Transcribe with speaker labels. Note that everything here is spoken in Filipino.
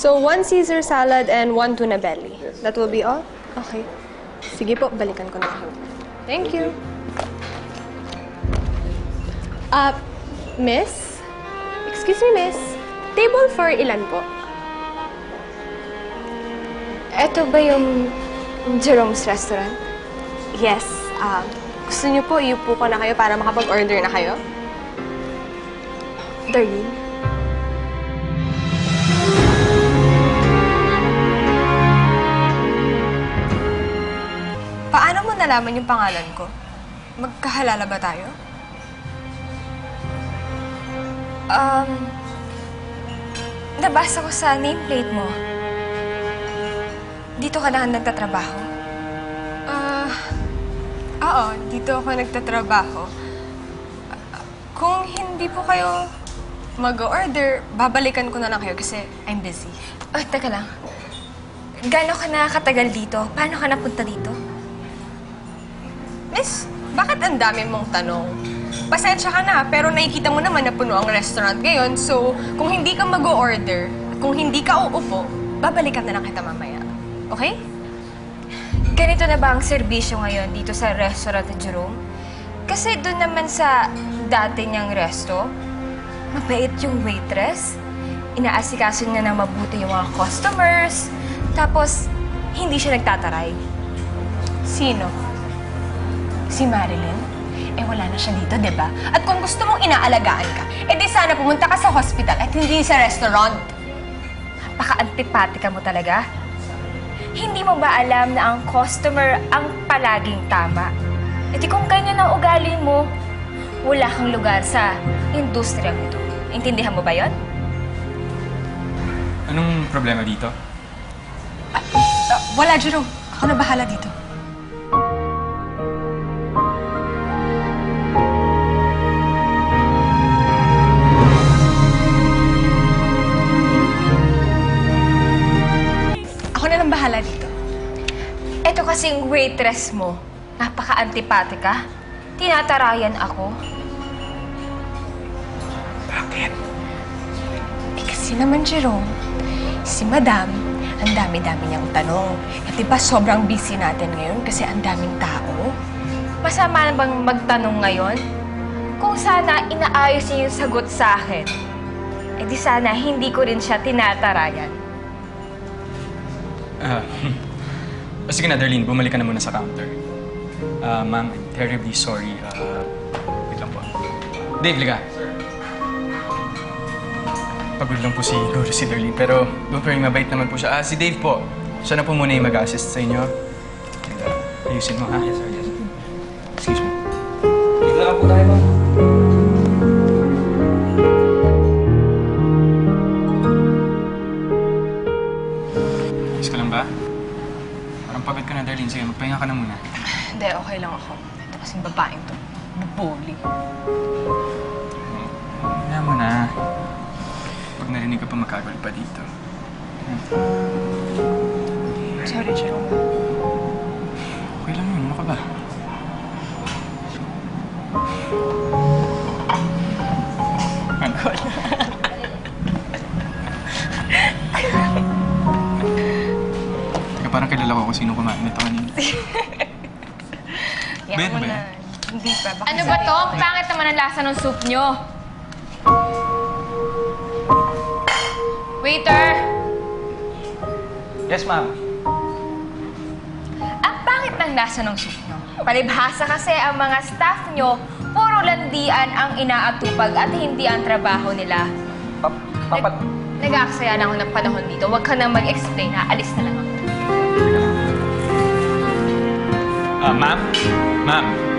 Speaker 1: So, one Caesar salad and one tuna belly. That will be all? Okay. Sige po, balikan ko na. Thank you. Uh, miss? Excuse me, miss. Table for ilan po?
Speaker 2: Eto ba yung Jerome's Restaurant?
Speaker 1: Yes. Um, gusto niyo po, iupo ko na kayo para makapag-order na kayo?
Speaker 2: Darlene?
Speaker 3: Nalaman yung pangalan ko? Magkahalala ba tayo?
Speaker 2: Um, nabasa ko sa nameplate mo. Dito ka na nagtatrabaho.
Speaker 3: Ah, oo, dito ako nagtatrabaho. Ah, Kung hindi po kayo mag-order, babalikan ko na lang kayo kasi I'm busy.
Speaker 2: Oh, teka lang. Gano'n ka na katagal dito? Paano ka napunta dito?
Speaker 3: Miss, bakit ang dami mong tanong? Pasensya ka na, pero nakikita mo naman na puno ang restaurant ngayon, so kung hindi ka mag-order, at kung hindi ka uupo, babalikan na lang kita mamaya. Okay?
Speaker 2: Ganito na ba ang serbisyo ngayon dito sa restaurant ni Jerome? Kasi doon naman sa dati niyang resto, mabait yung waitress. Inaasikaso niya na mabuti yung mga customers. Tapos, hindi siya nagtataray.
Speaker 3: Sino? Si Marilyn? Eh, wala na siya dito, di ba? At kung gusto mong inaalagaan ka, eh di sana pumunta ka sa hospital at hindi sa restaurant.
Speaker 2: Napaka-antipatika mo talaga. Hindi mo ba alam na ang customer ang palaging tama? E di kung ganyan ang ugali mo, wala kang lugar sa industriyang ito. Intindihan mo ba yon?
Speaker 4: Anong problema dito?
Speaker 3: Ah, wala, Jerome. Ako na bahala dito.
Speaker 2: Kasing waitress mo, napaka-antipatika. Tinatarayan ako.
Speaker 4: Bakit?
Speaker 3: Eh kasi naman, Jerome, si Madam, ang dami-dami niyang tanong. At di ba sobrang busy natin ngayon kasi ang daming tao?
Speaker 2: Masama na bang magtanong ngayon? Kung sana inaayos niya yung sagot sa akin, eh di sana hindi ko rin siya tinatarayan.
Speaker 4: Ah, hmm. O sige na, Darlene, bumalik ka na muna sa counter. Ah, ma'am, I'm terribly sorry. Ah, wait lang po. Dave, liga. Pagod lang po siguro si Darlene, pero don't worry, mabait naman po siya. Ah, si Dave po. Siya na po muna yung mag-assist sa inyo. And, ah, ayusin mo, ha? Yes, sir. Yes, Excuse me.
Speaker 5: Bigla ka po tayo,
Speaker 4: Parang pagod ka na, Darlene. Sige, magpahinga ka na muna.
Speaker 3: Hindi, okay lang ako. Ito kasing babaeng to. Bubuli.
Speaker 4: Kaya mo na. Pag narinig ka pa magkagol pa dito.
Speaker 3: Sorry, Jerome.
Speaker 4: Parang kilala ko kung sino kumain nito kanina. Ben,
Speaker 3: na. Hindi pa. Baka
Speaker 2: Ano ba to? Ang pangit naman ang lasa ng soup nyo. Waiter!
Speaker 5: Yes, ma'am.
Speaker 2: Ang pangit ng lasa ng soup nyo. Palibhasa kasi ang mga staff nyo, puro landian ang inaatupag at hindi ang trabaho nila.
Speaker 5: Pa papat...
Speaker 2: Nag-aaksaya na ako ng panahon dito. Huwag ka na mag-explain ha. Alis na lang ako.
Speaker 4: Uh, ma'am? Ma'am,